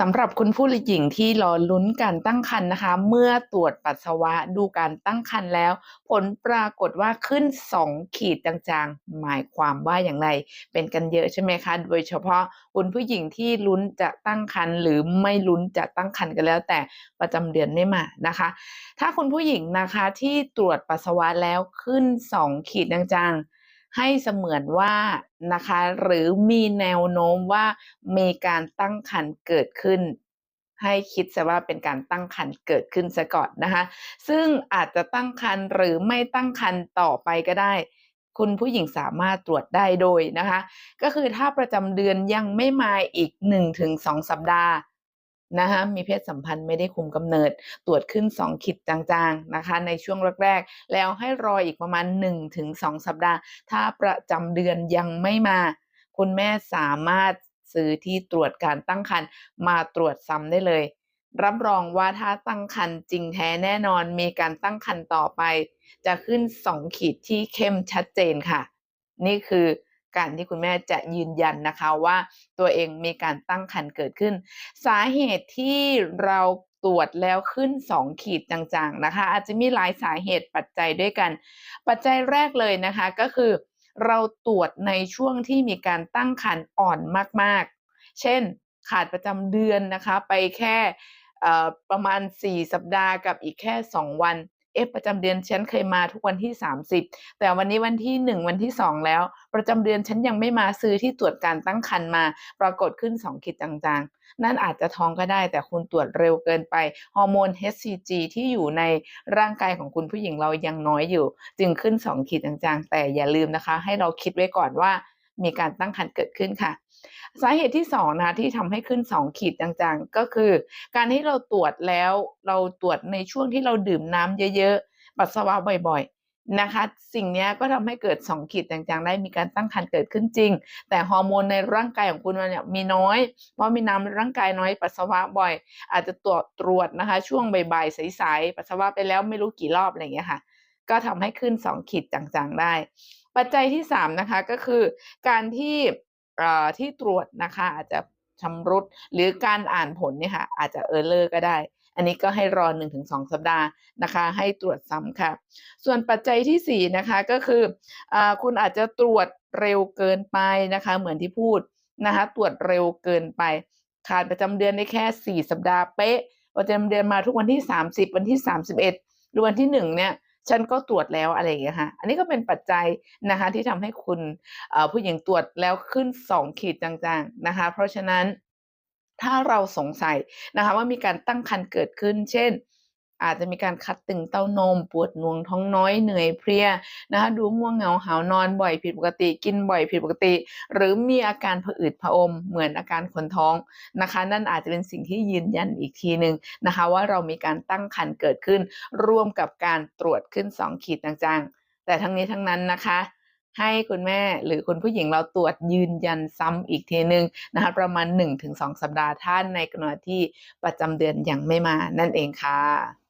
สำหรับคุณผู้หญิงที่รอลุ้นการตั้งครรภ์นะคะ เมื่อตรวจปัสสาวะดูการตั้งครรภ์แล้ว ผลปรากฏว่าขึ้น 2 ขีดจางๆ หมายความว่าอย่างไร เป็นกันเยอะใช่ไหมคะ โดยเฉพาะคุณผู้หญิงที่ลุ้นจะตั้งครรภ์หรือไม่ลุ้นจะตั้งครรภ์กันแล้ว แต่ประจำเดือนไม่มานะคะ ถ้าคุณผู้หญิงนะคะที่ตรวจปัสสาวะแล้วขึ้น 2 ขีดจางๆ ให้เสมือนว่านะคะ หรือมีแนวโน้มว่ามีการตั้งครรภ์เกิดขึ้น ให้คิดซะว่าเป็นการตั้งครรภ์เกิดขึ้นซะก่อนนะคะ ซึ่งอาจจะตั้งครรภ์หรือไม่ตั้งครรภ์ต่อไปก็ได้ คุณผู้หญิงสามารถตรวจได้โดยนะคะ ก็คือถ้าประจำเดือนยังไม่มาอีก 1-2 สัปดาห์ นะคะมีเพศสัมพันธ์ไม่ได้คุมกำเนิด ตรวจขึ้น 2 ขีดจางๆนะคะ ในช่วงแรกๆ แล้วให้รออีกประมาณ 1-2 สัปดาห์ ถ้าประจำเดือนยังไม่มา คุณแม่สามารถซื้อที่ตรวจการตั้งครรภ์มาตรวจซ้ำได้เลย รับรองว่าถ้าตั้งครรภ์จริงแท้แน่นอนมีการตั้งครรภ์ต่อไป จะขึ้น 2 ขีดที่เข้มชัดเจนค่ะ นี่คือ การที่คุณแม่จะยืนยันนะคะว่าตัวเองมีการตั้งครรภ์เกิดขึ้น สาเหตุที่เราตรวจแล้วขึ้น 2 ขีดจางๆนะคะ อาจจะมีหลายสาเหตุปัจจัยด้วยกัน ปัจจัยแรกเลยนะคะก็คือ เราตรวจในช่วงที่มีการตั้งครรภ์อ่อนมากๆ เช่นขาดประจำเดือนนะคะไปแค่ประมาณ 4 สัปดาห์กับอีกแค่ 2 วัน เอ๊ะประจำเดือนฉันเคยมาทุกวันที่ 30 แต่วันนี้วันที่ 1 วันที่ 2 แล้ว ประจำเดือนฉันยังไม่มาซื้อที่ตรวจการตั้งครรภ์มา ปรากฏขึ้น 2 ขีดจางๆ นั่นอาจจะท้องก็ได้ แต่คุณตรวจเร็วเกินไป ฮอร์โมน HCG ที่อยู่ในร่างกายของคุณผู้หญิงเรายังน้อยอยู่ จึงขึ้น 2 ขีดจางๆ แต่อย่าลืมนะคะ ให้เราคิดไว้ก่อนว่า มีการตั้งครรภ์เกิดขึ้นค่ะ สาเหตุที่2นะคะที่ทำให้ขึ้น 2 ขีดจางๆ ก็คือ การที่เราตรวจแล้วเราตรวจในช่วงที่เราดื่มน้ำเยอะๆ ปัสสาวะบ่อยๆนะคะ สิ่งนี้ก็ทำให้เกิด 2 ขีดจางๆ ได้มีการตั้งครรภ์เกิดขึ้นจริง แต่ฮอร์โมนในร่างกายของคุณเนี่ยมีน้อย เพราะมีน้ำในร่างกายน้อยปัสสาวะบ่อย อาจจะตรวจตรวจนะคะ ช่วงบ่ายๆสายๆปัสสาวะไปแล้วไม่รู้กี่รอบอะไรอย่างเงี้ยค่ะ ก็ทำให้ขึ้น 2 ขีดจางๆได้ ปัจจัยที่ 3 นะคะก็คือการที่ที่ตรวจนะคะอาจจะชำรุดหรือการอ่านผลเนี่ยค่ะอาจจะเออร์เลอร์ก็ได้ อันนี้ก็ให้รอ 1-2 สัปดาห์นะคะ ให้ตรวจซ้ำค่ะ ส่วนปัจจัยที่ 4 นะคะก็คืออคุณอาจจะตรวจเร็วเกินไปนะคะ เหมือนที่พูดนะคะตรวจเร็วเกินไป ขาดประจำเดือนได้แค่ 4 สัปดาห์เป๊ะประจำเดือนมาทุกวันที่ 30 วันที่ 31 หรือวันที่1เนี่ย ฉันก็ตรวจแล้วอะไรอย่างเงี้ยค่ะ อันนี้ก็เป็นปัจจัยนะคะที่ทำให้คุณผู้หญิงตรวจแล้วขึ้น 2 ขีดจางๆนะคะ เพราะฉะนั้นถ้าเราสงสัยนะคะว่ามีการตั้งครรภ์เกิดขึ้น เช่น อาจจะมีการคัดตึงเต้านม ปวดหน่วงท้องน้อยเหนื่อยเพลียนะคะดูง่วงเหงาหาวนอนบ่อยผิดปกติ กินบ่อยผิดปกติ หรือมีอาการผะอืดผะอม เหมือนอาการคนท้องนะคะ นั่นอาจจะเป็นสิ่งที่ยืนยันอีกทีหนึ่งนะคะ ว่าเรามีการตั้งครรภ์เกิดขึ้น ร่วมกับการตรวจขึ้น 2 ขีดจางๆ แต่ทั้งนี้ทั้งนั้นนะคะให้คุณแม่หรือคุณผู้หญิงเราตรวจยืนยันซ้ำอีกทีหนึ่งนะคะประมาณ 1-2 สัปดาห์ท่านในกรณีที่ประจำเดือนยังไม่มานั่นเองค่ะ